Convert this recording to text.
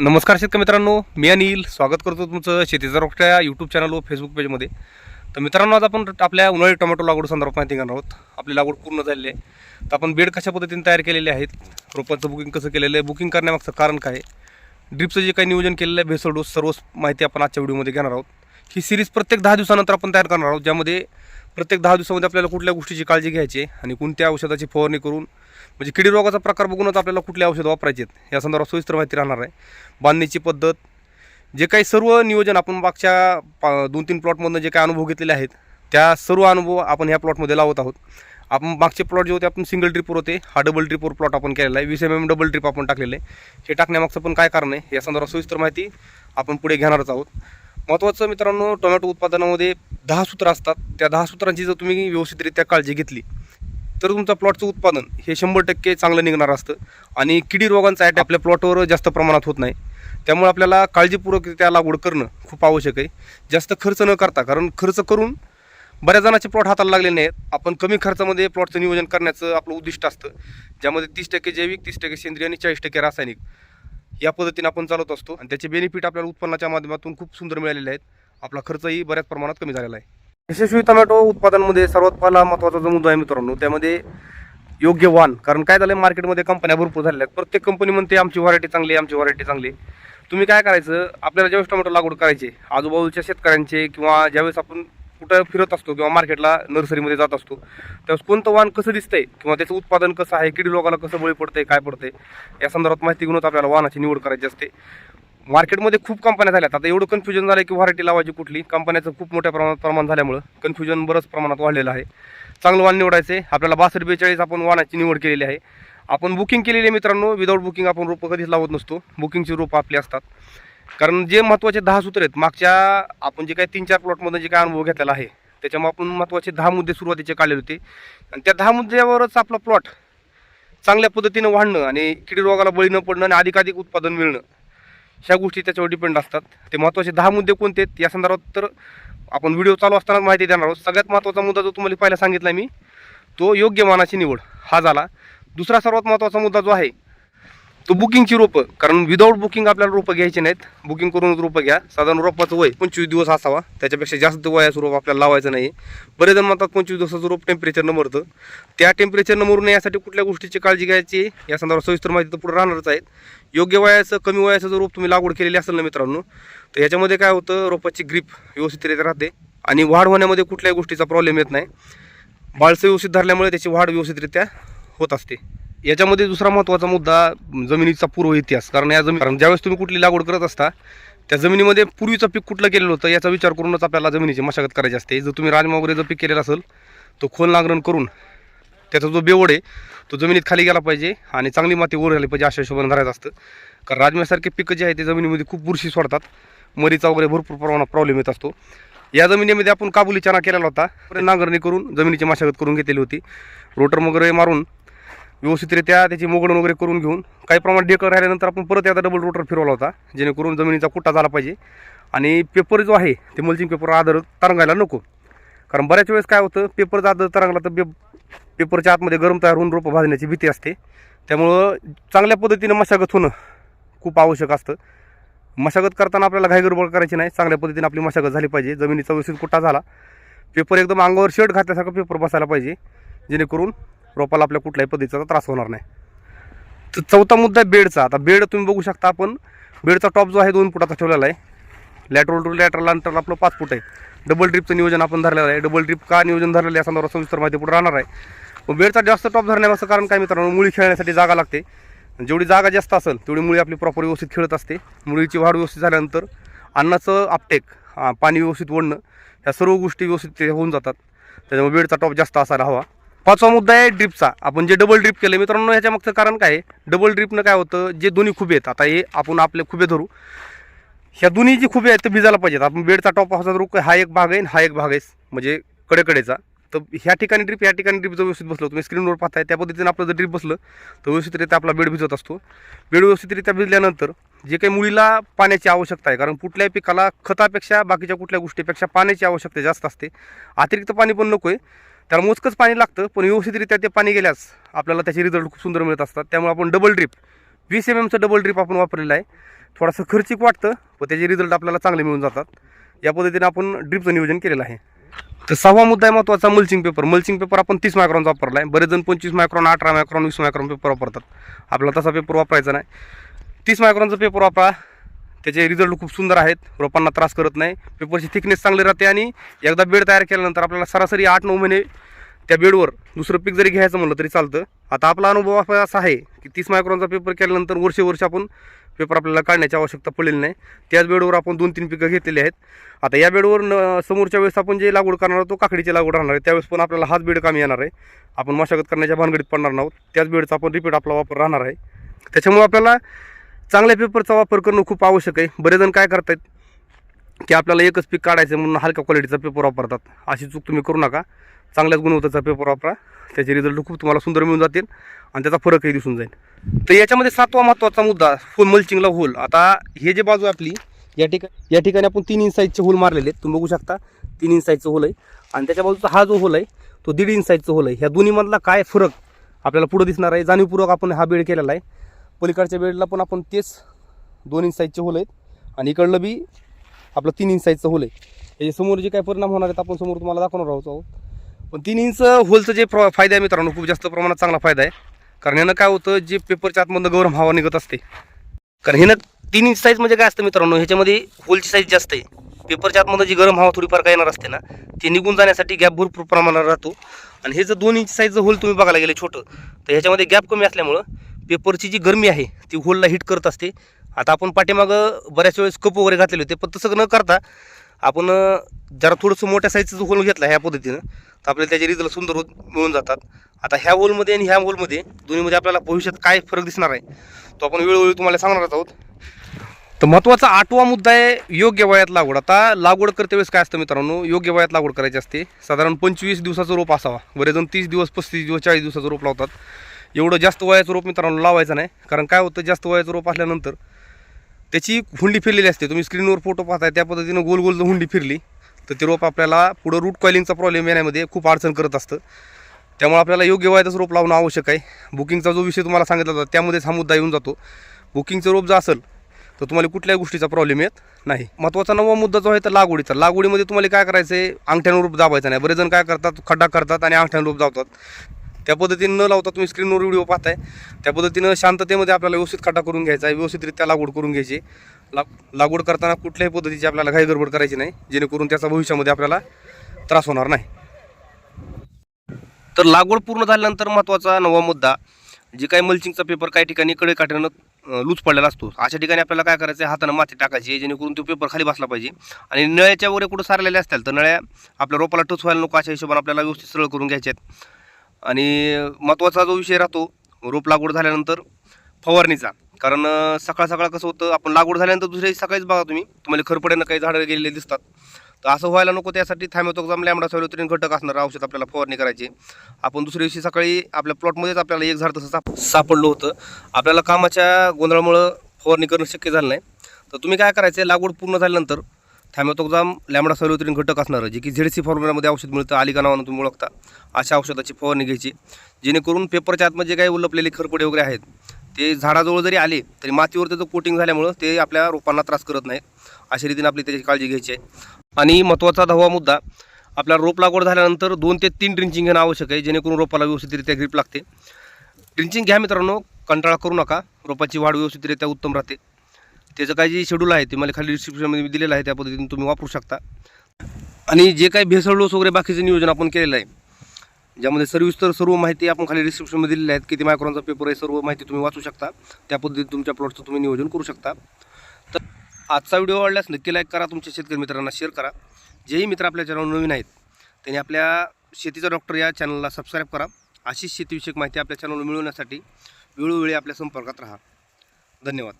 नमस्कार शेतकरी मित्रांनो मी अनिल. स्वागत करतो तुमचं शेतीचा रोखच्या यूट्यूब चॅनल व फेसबुक पेजमध्ये तर मित्रांनो आज आपण आपल्या उन्हाळी टोमॅटो लागवड संदर्भात माहिती घेणार आहोत. आपली लागवड पूर्ण झालेली आहे. तर आपण बेड कशा पद्धतीने तयार केलेले आहेत रोपांचं बुकिंग कसं केलेलं आहे बुकिंग करण्यामागचं कारण काय आहे ड्रिपचं जे काही नियोजन केलेलं आहे भेसळ डोस सर्व माहिती आपण आजच्या व्हिडिओमध्ये घेणार आहोत. ही सिरीज प्रत्येक दहा दिवसानंतर आपण तयार करणार आहोत ज्यामध्ये प्रत्येक दहा दिवसामध्ये आपल्याला कुठल्या गोष्टीची काळजी घ्यायची आणि कोणत्या औषधाची फवारणी करून म्हणजे किडी रोगाचा प्रकार बघूनच आपल्याला कुठले औषध वापरायचे आहेत. या संदर्भात सविस्तर माहिती राहणार आहे. बांधणीची पद्धत जे काही सर्व नियोजन आपण मागच्या पा दोन तीन प्लॉटमधनं जे काही अनुभव घेतलेले आहेत त्या सर्व अनुभव आपण ह्या प्लॉटमध्ये लावत आहोत. आपण मागचे प्लॉट जे होते आपण सिंगल ट्रिपवर होते. हा डबल ट्रिपवर प्लॉट आपण केलेला आहे. वीस एम एम डबल ट्रिप आपण टाकलेलं आहे. हे टाकण्यामागचं पण काय कारण आहे या संदर्भात सविस्तर माहिती आपण पुढे घेणारच आहोत. महत्त्वाचं मित्रांनो टोमॅटो उत्पादनामध्ये दहा सूत्र असतात. त्या दहा सूत्रांची जर तुम्ही व्यवस्थितरित्या काळजी घेतली तर तुमचं प्लॉटचं उत्पादन हे शंभर टक्के चांगलं निघणार असतं. आणि किडी रोगांचा अटॅक आपल्या प्लॉटवर जास्त प्रमाणात होत नाही. त्यामुळे आपल्याला काळजीपूर्वकरित्या लागवड करणं खूप आवश्यक आहे. जास्त खर्च न करता कारण खर्च करून बऱ्याच जणांचे प्लॉट हाताला लागले नाहीत. आपण कमी खर्चामध्ये प्लॉटचं नियोजन करण्याचं आपलं उद्दिष्ट असतं. ज्यामध्ये तीस टक्के जैविक तीस टक्के सेंद्रिय आणि चाळीस टक्के रासायनिक या पद्धतीने आपण चालवत असतो. आणि त्याचे बेनिफिट आपल्याला उत्पन्नाच्या माध्यमातून खूप सुंदर मिळालेले आहेत. आपला खर्चही बऱ्याच प्रमाणात कमी झालेला आहे. यशस्वी टोमॅटो उत्पादनामध्ये सर्वात पहिला महत्त्वाचा जो मुद्दा आहे मित्रांनो त्यामध्ये योग्य वाण. कारण काय झालं मार्केटमध्ये कंपन्या भरपूर झालेल्या आहेत. प्रत्येक कंपनी म्हणते आमची व्हरायटी चांगली आहे आमची व्हरायटी चांगली आहे. तुम्ही काय करायचं आपल्याला ज्यावेळेस टोमॅटो लागवड करायचे आजूबाजूच्या शेतकऱ्यांचे किंवा ज्यावेळेस आपण कुठं फिरत असतो किंवा मार्केटला नर्सरीमध्ये जात असतो त्यावेळेस कोणतं वाण कसं दिसतंय किंवा त्याचं उत्पादन कसं आहे किडी लोकांना कसं बळी पडतंय काय पडतंय या संदर्भात माहिती घेऊनच आपल्याला वाहनाची निवड करायची असते. मार्केटमध्ये खूप कंपन्या झाल्यात. आता एवढं कन्फ्युजन झालं की व्हरायटी लावायची कुठली? कंपन्याचं खूप मोठ्या प्रमाणात प्रमाण झाल्यामुळं कन्फ्युजन बरंच प्रमाणात वाढलेलं आहे. चांगलं वाण निवडायचं आहे आपल्याला बासष्ट बेचाळीस आपण वाणाची निवड केलेली आहे. आपण बुकिंग केलेली आहे मित्रांनो. विदाऊट बुकिंग आपण रोपं कधीच लावत नसतो. बुकिंगची रोपं आपली असतात. कारण जे महत्त्वाचे दहा सूत्र आहेत मागच्या आपण जे काही तीन चार प्लॉटमधून जे काही अनुभव घेतलेला आहे त्याच्यामुळे आपण महत्त्वाचे दहा मुद्दे सुरुवातीचे काढले होते. आणि त्या दहा मुद्द्यावरच आपला प्लॉट चांगल्या पद्धतीनं वाढणं आणि किडी रोगाला बळी न पडणं आणि अधिकाधिक उत्पादन मिळणं ह्या गोष्टी त्याच्यावर डिपेंड असतात. ते महत्त्वाचे दहा मुद्दे कोणते आहेत या संदर्भात तर आपण व्हिडिओ चालू असताना माहिती देणार आहोत. सगळ्यात महत्त्वाचा मुद्दा जो तुम्हाला पहिला सांगितला मी तो योग्य मानाची निवड. हा झाला. दुसरा सर्वात महत्त्वाचा मुद्दा जो आहे तो बुकिंगची रोपं कारण विदाऊट बुकिंग आपल्याला रोपं घ्यायची नाहीत. बुकिंग करूनच रोपं घ्या. साधारण रोपाचं वय पंचवीस दिवस असावा. त्याच्यापेक्षा जास्त वयाचं रोप आपल्याला लावायचं नाही. बरेच जण म्हणतात पंचवीस दिवसाचं रोप टेम्परेचरनं मरतं. त्या टेम्परेचरनं मरू नये यासाठी कुठल्या गोष्टीची काळजी घ्यायची? या संदर्भात सविस्तर माहिती तर पुढे राहणारच आहेत. योग्य वयाचं कमी वयाचं जर रोप तुम्ही लागवड केलेली असेल ना मित्रांनो तर याच्यामध्ये काय होतं? रोपाची ग्रीप व्यवस्थितरित्या राहते. आणि वाढ होण्यामध्ये कुठल्याही गोष्टीचा प्रॉब्लेम येत नाही. बाळसं व्यवस्थित धरल्यामुळे त्याची वाढ व्यवस्थितरित्या होत असते. याच्यामध्ये दुसरा महत्त्वाचा मुद्दा जमिनीचा पूर्व इतिहास. कारण या जमीन कारण ज्यावेळेस तुम्ही कुठली लागवड करत असता त्या जमिनीमध्ये पूर्वीचं पीक कुठलं केलेलं होतं याचा विचार करूनच आपल्याला जमिनीची मशागत करायची असते. जर तुम्ही राजमा वगैरे जर पीक केलेलं असेल तो खोल नांगरण करून त्याचा जो बेवड आहे तो जमिनीत खाली गेला पाहिजे आणि चांगली माती वर झाली पाहिजे अशा हिशोबाने धरायचं असतं. कारण राजम्यासारखे पिकं जे आहे ते जमिनीमध्ये खूप बुरशी सोडतात. मरीचा वगैरे भरपूर प्रमाणात प्रॉब्लेम येत असतो. या जमिनीमध्ये आपण काबुली चना केलेला होता. नांगरणी करून जमिनीची मशागत करून घेतलेली होती. रोटर वगैरे मारून व्यवस्थितरित्या त्याची मोगडण वगैरे करून घेऊन काही प्रमाणात डेकर राहिल्यानंतर आपण परत एकदा डबल रोटर फिरवला होता जेणेकरून जमिनीचा कुट्टा झाला पाहिजे. आणि पेपर जो आहे ते मल्चिंग पेपर आदर तरंगायला नको. कारण बऱ्याच वेळेस काय होतं पेपरचा आदर तरंगला तर पे पेपरच्या आतमध्ये गरम तयार होऊन रोपं भाजण्याची भीती असते. त्यामुळं चांगल्या पद्धतीनं मशागत होणं खूप आवश्यक असतं. मशागत करताना आपल्याला घाई करायची नाही चांगल्या पद्धतीने आपली मशागत झाली पाहिजे जमिनीचा व्यवस्थित कुट्टा झाला. पेपर एकदम अंगावर शर्ट घातल्यासारखं पेपर बसायला पाहिजे जेणेकरून रोपाला आपल्या कुठल्याही पद्धतीचा त्रास होणार नाही. तर चौथा मुद्दा आहे बेडचा. आता बेड तुम्ही बघू शकता आपण. बेडचा टॉप जो आहे दोन फुटाचा ठेवलेला आहे. लॅटरल टू लॅटरल अंतर आपलं पाच फूट आहे. डबल ट्रिपचं नियोजन आपण धरलेलं आहे. डबल ट्रिप का नियोजन धरलेलं आहे असं संदर्भात सविस्तर माहिती पुढे राहणार आहे. बेडचा जास्त टॉप धरण्याचं कारण काय मित्रांनो? मुळी खेळण्यासाठी जागा लागते. जेवढी जागा जास्त असेल तेवढी मुळी आपली प्रॉपर व्यवस्थित खेळत असते. मुळीची वाढ व्यवस्थित झाल्यानंतर अन्नाचं आपटेक पाणी व्यवस्थित ओढणं ह्या सर्व गोष्टी व्यवस्थित ते होऊन जातात. त्याच्यामुळे बेडचा टॉप जास्त असायला हवा. पाचवा मुद्दा आहे ड्रिपचा आपण जे डबल ड्रिप केलं मित्रांनो ह्याच्या मागचं कारण काय आहे? डबल ड्रिपनं काय होतं जे दोन्ही खुबे आहेत आता हे आपण आपले खुबे धरू. ह्या दोन्ही जी खुबे आहेत ते भिजायला पाहिजेत. आपण बेडचा टॉप असा धरू हा एक भाग आहे हा एक भाग आहे म्हणजे कडेकडेचा. तर ह्या ठिकाणी ड्रिप या ठिकाणी ड्रिप जर व्यवस्थित बसलो तुम्ही स्क्रीनवर पाहताय त्या पद्धतीने आपलं जर ड्रिप बसलं तर व्यवस्थितरित्या आपला बेड भिजत असतो. बेड व्यवस्थितरित्या भिजल्यानंतर जे काही मुळीला पाण्याची आवश्यकता आहे कारण कुठल्याही पिकाला खतापेक्षा बाकीच्या कुठल्या गोष्टीपेक्षा पाण्याची आवश्यकता जास्त असते. अतिरिक्त पाणी पण नको आहे त्याला मोजकंच पाणी लागतं पण व्यवस्थितरित्या ते पाणी गेल्यास आपल्याला त्याचे रिझल्ट खूप सुंदर मिळत असतात. त्यामुळे आपण डबल ड्रिप वीस एम एमचं डबल ड्रिप आपण वापरलेलं आहे. थोडंसं खर्चिक वाटतं पण त्याचे रिझल्ट आपल्याला चांगले मिळून जातात. या पद्धतीने आपण ड्रिपचं नियोजन केलेलं आहे. तर सहावा मुद्दा आहे महत्त्वाचा मल्चिंग पेपर मल्चिंग पेपर आपण तीस मायक्रॉनचा वापरला आहे. बरेच जण पंचवीस मायक्रॉन अठरा मायक्रॉन वीस मायक्रॉन पेपर वापरतात. आपल्याला तसा पेपर वापरायचा नाही. तीस मायक्रॉनचा पेपर वापरा. त्याचे रिझल्ट खूप सुंदर आहेत. रोपांना त्रास करत नाही. पेपरची थिकनेस चांगली राहते आणि एकदा बेड तयार केल्यानंतर आपल्याला सरासरी आठ नऊ महिने त्या बेडवर दुसरं पीक जरी घ्यायचं म्हणलं तरी चालतं. आता आपला अनुभव असा असा आहे की तीस मायक्रॉनचा पेपर केल्यानंतर वर्षे वर्ष आपण पेपर आपल्याला काढण्याची आवश्यकता पडलेली नाही. त्याच बेडवर आपण दोन तीन पिकं घेतलेली आहेत. आता या बेडवर न समोरच्या वेळेस आपण जे लागवड करणार आहोत तो काकडीची लागवड राहणार आहे. त्यावेळेस पण आपल्याला हाच बेड कामी येणार आहे. आपण मशागत करण्याच्या भानगडीत पडणार नाहोत. त्याच बेडचा आपण रिपीट आपला वापर राहणार आहे. त्याच्यामुळे आपल्याला चांगल्या पेपरचा वापर करणं खूप आवश्यक आहे. बरेच जण काय करतात की आपल्याला एकच पीक काढायचं म्हणून हलक्या क्वालिटीचा पेपर वापरतात. अशी चूक तुम्ही करू नका. चांगल्याच गुणवत्ताचा पेपर वापरा. त्याचे रिझल्ट खूप तुम्हाला सुंदर मिळून जातील आणि त्याचा फरकही दिसून जाईल. तर याच्यामध्ये सातवा महत्त्वाचा मुद्दा होल मल्चिंगला होल आता हे जे बाजू आहे आपली या ठिकाणी या ठिकाणी आपण तीन इंच साईजचे होल मारलेले आहेत. तुम्ही बघू शकता तीन इंच साईजचं होल आहे. आणि त्याच्या बाजूचा हा जो होल आहे तो दीड इंच साईजचं होल आहे. ह्या दोन्हीमधला काय फरक आपल्याला पुढं दिसणार आहे? जाणीवपूर्वक आपण हा बेड केलेला आहे. पलीकडच्या बेडला पण आपण तेच दोन इंच साईजचे होल आहेत. आणि इकडलं बी आपलं तीन इंच साईजचं होल आहे. याच्यासमोर जे काय परिणाम होणार आहेत आपण समोर तुम्हाला दाखवणार आहोत आहोत. पण तीन इंच होलचं जे प्र फायदा आहे मित्रांनो खूप जास्त प्रमाणात चांगला फायदा आहे. कारण ह्यानं काय होतं जे पेपरच्या आतमधनं गरम हवा निघत असते. कारण ह्यानं तीन इंच साईज म्हणजे काय असतं मित्रांनो ह्याच्यामध्ये होलची साईज जास्त आहे. पेपरच्या आतमधनं जी गरम हवा थोडीफार काय येणार असते ना ते निघून जाण्यासाठी गॅप भरपूर प्रमाणात राहतो. आणि हे जर दोन इंच साईजचं होल तुम्ही बघायला गेले छोटं तर ह्याच्यामध्ये गॅप कमी असल्यामुळं पेपरची जी गरमी आहे ती होलला हिट करत असते. आता आपण पाठीमागं बऱ्याच वेळेस कप वगैरे घातलेले होते पण तसं न करता आपण जरा थोडंसं मोठ्या साईजचं होल घेतला ह्या पद्धतीनं. तर आपल्याला त्याचे रिझल्ट सुंदर होत मिळून जातात. आता ह्या होलमध्ये आणि ह्या होलमध्ये दोन्हीमध्ये आपल्याला भविष्यात काय फरक दिसणार आहे तो आपण वेळोवेळी तुम्हाला सांगणार आहोत. तर महत्त्वाचा आठवा मुद्दा आहे योग्य वयात लागवड. आता लागवड करते वेळेस काय असतं मित्रांनो योग्य वयात लागवड करायची असते. साधारण पंचवीस दिवसाचं रोप असावा. बरेजण तीस दिवस पस्तीस दिवस चाळीस दिवसाचं रोप लावतात. एवढं जास्त वयाचं रोप मित्रांनो लावायचं नाही. कारण काय होतं जास्त वयाचं रोप असल्यानंतर त्याची हुंडी फिरलेली असते. तुम्ही स्क्रीनवर फोटो पाहताय त्या पद्धतीनं गोल गोल हुंडी फिरली तर ते रोप आपल्याला पुढं रूट कॉलिंगचा प्रॉब्लेम येण्यामध्ये खूप अडचण करत असतं. त्यामुळे आपल्याला योग्य वयातच रोप लावणं आवश्यक आहे. बुकिंगचा जो विषय तुम्हाला सांगितला होता त्यामध्येच हा मुद्दा येऊन जातो. बुकिंगचं रोप जर असेल तर तुम्हाला कुठल्याही गोष्टीचा प्रॉब्लेम येत नाही. महत्त्वाचा नवा मुद्दा जो आहे तर लागवडीचा. लागवडीमध्ये तुम्हाला काय करायचं आहे अंगठ्यानं रोप दाबायचं नाही. बरेच जण काय करतात? खड्डा करतात आणि अंगठ्यानं रोप दाबतात. त्या पद्धतीनं न लावता तुम्ही स्क्रीनवर व्हिडिओ पाहताय. त्या पद्धतीनं शांततेमध्ये आपल्याला व्यवस्थित काटा करून घ्यायचा आहे. व्यवस्थितरित्या लागवड करून घ्यायची. लाग लागवड करताना कुठल्याही पद्धतीची आपल्याला काही गडबड करायची नाही. जेणेकरून त्याचा भविष्यामध्ये आपल्याला त्रास होणार नाही. तर लागवड पूर्ण झाल्यानंतर महत्त्वाचा नवा मुद्दा जे काही मल्चिंगचा पेपर काही ठिकाणी कडे काठ्यानं लूज पडलेला असतो. अशा ठिकाणी आपल्याला काय करायचं आहे? हातानं माती टाकायची जेणेकरून तो पेपर खाली बसला पाहिजे. आणि नळ्याच्या वगैरे कुठं सारलेल्या असतील तर नळ्या आपल्या रोपाला टच व्हायला नको. अशा हिशोबाने आपल्याला व्यवस्थित सरळ करून घ्यायच्या आहेत. आणि महत्त्वाचा जो विषय राहतो रोप लागवड झाल्यानंतर फवारणीचा. कारण सकाळ सकाळ कसं होतं आपण लागवड झाल्यानंतर दुसऱ्या सकाळीच बघा तुम्ही तुम्हाला खरपड्यानं काही झाडं गेलेले दिसतात. तर असं व्हायला नको त्यासाठी थायमोतोक्झाम लॅमडा सॉल्युट्रिन घटक असणारं औषध आपल्याला फवारणी करायची. आपण दुसऱ्या दिवशी सकाळी आपल्या प्लॉटमध्येच आपल्याला एक झाड तसं साप सापडलं होतं. आपल्याला कामाच्या गोंधळामुळं फवारणी करणं शक्य झालं नाही. तर तुम्ही काय करायचं लागवड पूर्ण झाल्यानंतर थायमोतोक्झाम लॅमडा सलोत्रीन घटक असणारं जे की झेड सी फॉर्म्युलामध्ये औषध मिळतं आलिका नावानं तुम्ही ओळखता अशा औषधाची फवारणी घ्यायची. जेणेकरून पेपरच्या आतमध्ये जे काही उलपलेले खरपडे वगैरे आहेत ते झाडाजवळ जरी आले तरी मातीवर त्याचं कोटिंग झाल्यामुळं ते आपल्या रोपांना त्रास करत नाहीत. अशा रीतीने आपली त्याची काळजी घ्यायची आहे. आणि महत्त्वाचा दहावा मुद्दा आपल्या रोप लागवड झाल्यानंतर दोन ते तीन ड्रिंचिंग घेणं आवश्यक आहे जेणेकरून रोपाला व्यवस्थितरित्या ग्रीप लागते. ड्रिंचिंग घ्या मित्रांनो कंटाळा करू नका रोपाची वाढ व्यवस्थितरित्या उत्तम राहते. त्याचं काय जे शेड्यूल आहे ते मला खाली डिस्क्रिप्शनमध्ये मी दिलेलं आहे त्या पद्धतीने तुम्ही वापरू शकता. आणि जे काही भेसळलोस वगैरे बाकीचं नियोजन आपण केलेलं आहे ज्यामध्ये सर्विस्तर सर्व माहिती आपण खाली डिस्क्रिप्शनमध्ये दिलेली आहेत किती मायक्रॉनचा पेपर आहे सर्व माहिती तुम्ही वाचू शकता. त्या पद्धतीने तुमच्या प्लॉटचं तुम्ही नियोजन करू शकता. तर आजचा व्हिडिओ आवडल्यास नक्की लाईक करा तुमच्या शेतकरी मित्रांना शेअर करा. जेही मित्र आपल्या चॅनल नवीन आहेत त्यांनी आपल्या शेतीचा डॉक्टर या चॅनलला सबस्क्राईब करा. अशीच शेतीविषयक माहिती आपल्या चॅनलवर मिळवण्यासाठी वेळोवेळी आपल्या संपर्कात राहा. धन्यवाद.